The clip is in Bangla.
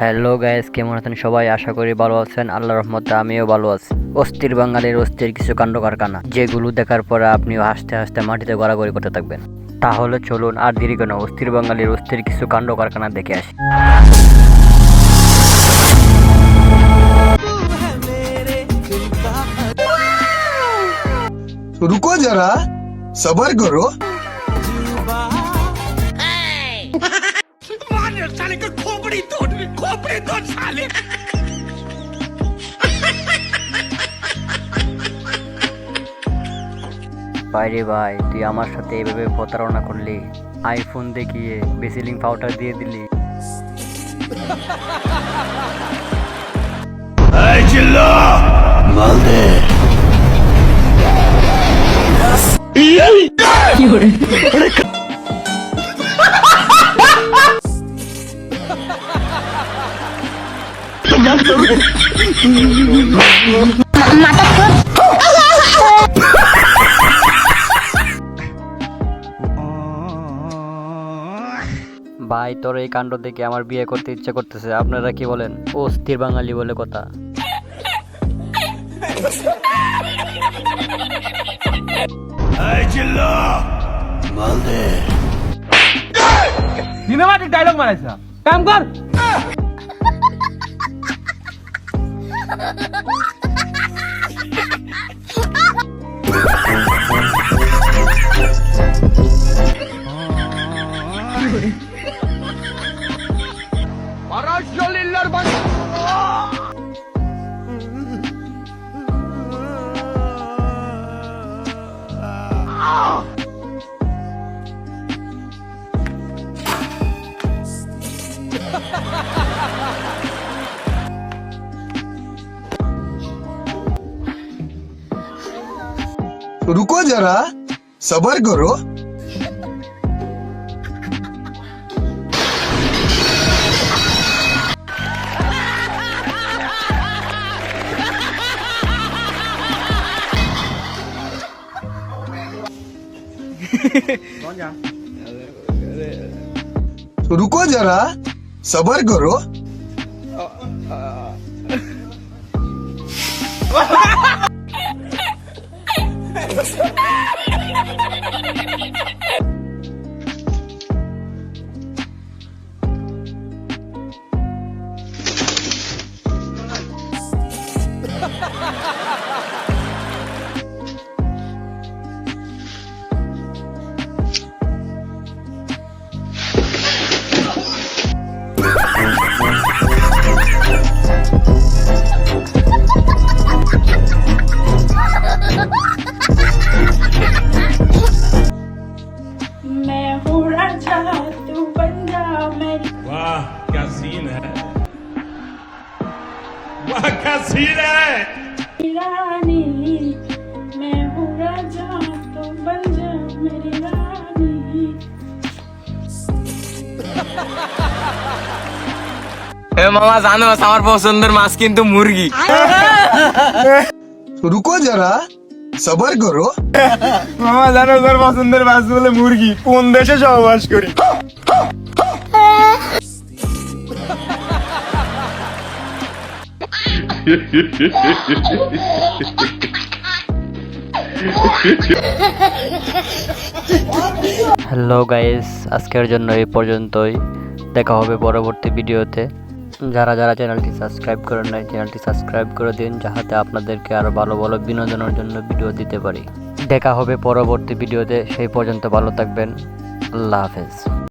হ্যালো গাইস কেমন আছেন সবাই? আশা করি ভালো আছেন। আল্লাহ রহমতে আমিও ভালো আছি। অস্থির বাঙালির অস্থির কিছু কাণ্ড কারখানা যেগুলো দেখার পরে আপনিও হাসতে হাসতে মাটিতে গড়াগড়ি করতে থাকবেন। তাহলে চলুন আর দেরি কেন অস্থির বাঙালির অস্থির কিছু কাণ্ড কারখানা দেখে আসি रुको जरा सबर करो বাইরে ভাই তুই আমার সাথে এভাবে প্রতারণা করলি। আইফোন দেখিয়ে বেসিলিং পাউডার দিয়ে দিলি। ভাই তোর এই কাণ্ড দেখে আমার বিয়ে করতে ইচ্ছে করতেছে। আপনারা কি বলেন? ও স্থির বাঙালি বলে কথা। সিনেমাটিক ডায়লগ মারাইছ কাম কর! रुको जरा सबर करो। रुको जरा सबर करो वाह क्या सीन है रानी मैं हूँ राजा तू बन जा मेरी रानी এ মামা জানো আমার পছন্দের মাছ কিন্তু মুরগি रुको जरा सबर करो মামা জানো তোর পছন্দের মাছ বলে মুরগি কোন দেশে সহবাস করি হ্যালো গাইস আজকের জন্য এই পর্যন্তই। দেখা হবে পরবর্তী ভিডিওতে। যারা যারা চ্যানেলটি সাবস্ক্রাইব করেন নাই, চ্যানেলটি সাবস্ক্রাইব করে দিন, যাহাতে আপনাদেরকে আরও ভালো ভালো বিনোদনের জন্য ভিডিও দিতে পারি। দেখা হবে পরবর্তী ভিডিওতে। সেই পর্যন্ত ভালো থাকবেন। আল্লাহ হাফেজ।